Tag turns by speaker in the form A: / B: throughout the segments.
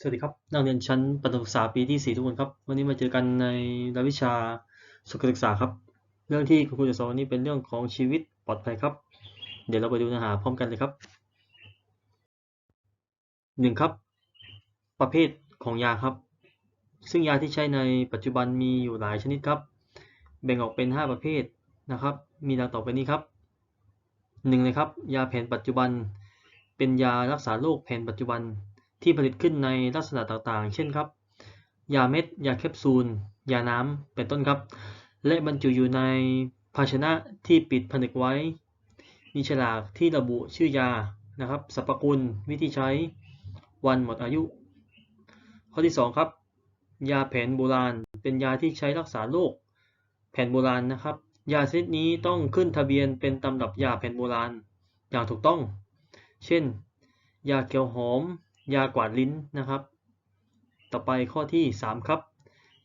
A: สวัสดีครับนักเรียนชั้นประถมศึกษาปีที่ 4 ทุกคนครับ วันนี้มาเจอกันในรายวิชาสุขศึกษาครับ เรื่องที่คุณครูจะสอนวันนี้เป็นเรื่องของชีวิตปลอดภัยครับ เดี๋ยวเราไปดูเนื้อหาพร้อมกันเลยครับหนึ่งครับ ประเภทของยาครับ ซึ่งยาที่ใช้ในปัจจุบันมีอยู่หลายชนิดครับ แบ่งออกเป็น 5 ประเภทนะครับ มีดังต่อไปนี้ครับหนึ่งเลยครับ ยาแผนปัจจุบัน เป็นยารักษาโรคแผนปัจจุบัน ที่ผลิตขึ้นในลักษณะต่างๆ เช่นครับ ยาเม็ด ยาแคปซูล ยาน้ำ เป็นต้นครับ และบรรจุอยู่ในภาชนะที่ปิดผนึกไว้ มีฉลากที่ระบุชื่อยา นะครับ สรรพคุณ วิธีใช้ วันหมดอายุ ข้อที่ 2 ครับ ยาแผนโบราณ เป็นยาที่ใช้รักษาโรค แผนโบราณนะครับ ยาชนิดนี้ต้องขึ้นทะเบียนเป็นตำรับยาแผนโบราณ อย่างถูกต้อง เช่น ยาเขียวหอม ยากวาดลิ้นนะครับ ต่อไปข้อที่ 3 ครับ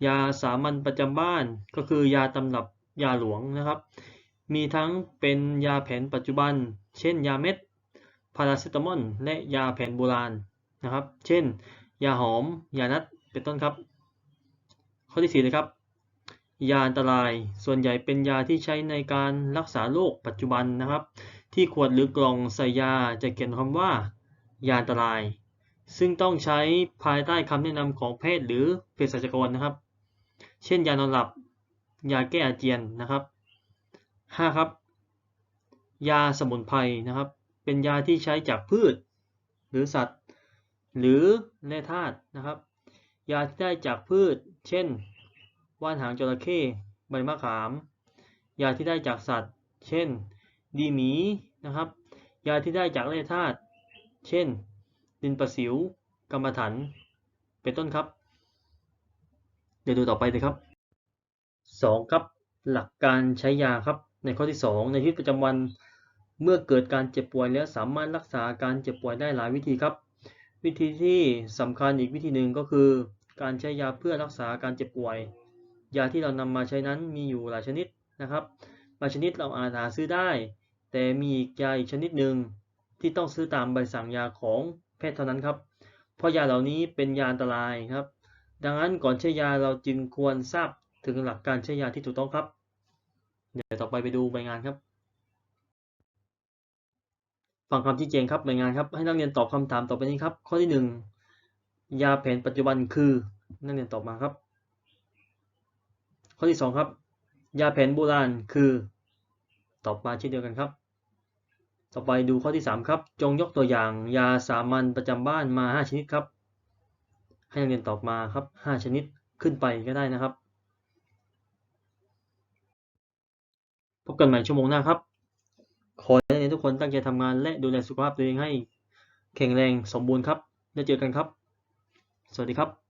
A: ยาสามัญประจำบ้านก็คือยาตำรับยาหลวงนะครับ มีทั้งเป็นยาแผนปัจจุบัน เช่น ยาเม็ดพาราเซตามอลและยาแผนโบราณนะครับ เช่น ยาหอม ยานัดเป็นต้นครับ ข้อที่4เลยครับ ยาอันตราย ส่วนใหญ่เป็นยาที่ใช้ในการรักษาโรคปัจจุบันนะครับ ที่ขวดหรือกล่องใส่ยาจะเขียนคำว่า ยาอันตราย ซึ่งต้องใช้ภายใต้คำแนะนำของแพทย์หรือเภสัชกรนะครับ เช่นยานอนหลับ ยาแก้อาเจียนนะครับ 5. ครับ ยาสมุนไพรนะครับ เป็นยาที่ใช้จากพืช หรือสัตว์ หรือแร่ธาตุนะครับ ยาที่ได้จากพืช เช่น ว่านหางจระเข้ใบมะขาม ยาที่ได้จากสัตว์ เช่น ดีหมีนะครับ ยาที่ได้จากแร่ธาตุ เช่น ดินประสิว กรรมฐานเป็นต้นครับ เดี๋ยวดูต่อไปเลยครับ 2. ครับ หลักการใช้ยาครับ ในข้อที่ 2 ในชีวิตประจำวันเมื่อเกิดการเจ็บป่วยแล้วสามารถรักษาการเจ็บป่วยได้หลายวิธีครับ วิธีที่สำคัญอีกวิธีหนึ่งก็คือ การใช้ยาเพื่อรักษาการเจ็บป่วย ยาที่เรานำมาใช้นั้นมีอยู่หลายชนิดนะครับบางชนิดเราอาจหาซื้อได้ แต่มีอีกยาอีกชนิดหนึ่งที่ต้องซื้อตามใบสั่งยาของ พทย์เท่านั้นครับ เพราะยาเหล่านี้เป็นยาอันตรายครับ ดังนั้นก่อนใช้ยาเราจึงควรทราบถึงหลักการใช้ยาที่ถูกต้องครับ เดี๋ยวต่อไปไปดูใบงานครับ ฟังคำชี้แจงครับใบงานครับ ให้นักเรียนตอบคำถามต่อไปนี้ครับ ข้อที่หนึ่งยาแผนปัจจุบันคือนักเรียนตอบมาครับ ข้อที่สองครับ ยาแผนโบราณคือ ตอบมาเช่นเดียวกันครับ ต่อไปดูข้อที่สามครับ จงยกตัวอย่างยาสามัญประจำบ้านมาห้าชนิดครับ ให้นักเรียนตอบมาครับห้าชนิดขึ้นไปก็ได้นะครับ พบกันใหม่ชั่วโมงหน้าครับ ขอให้นักเรียนทุกคนตั้งใจทำงานและดูแลสุขภาพตัวเองให้แข็งแรงสมบูรณ์ครับ แล้วเจอกันครับ สวัสดีครับ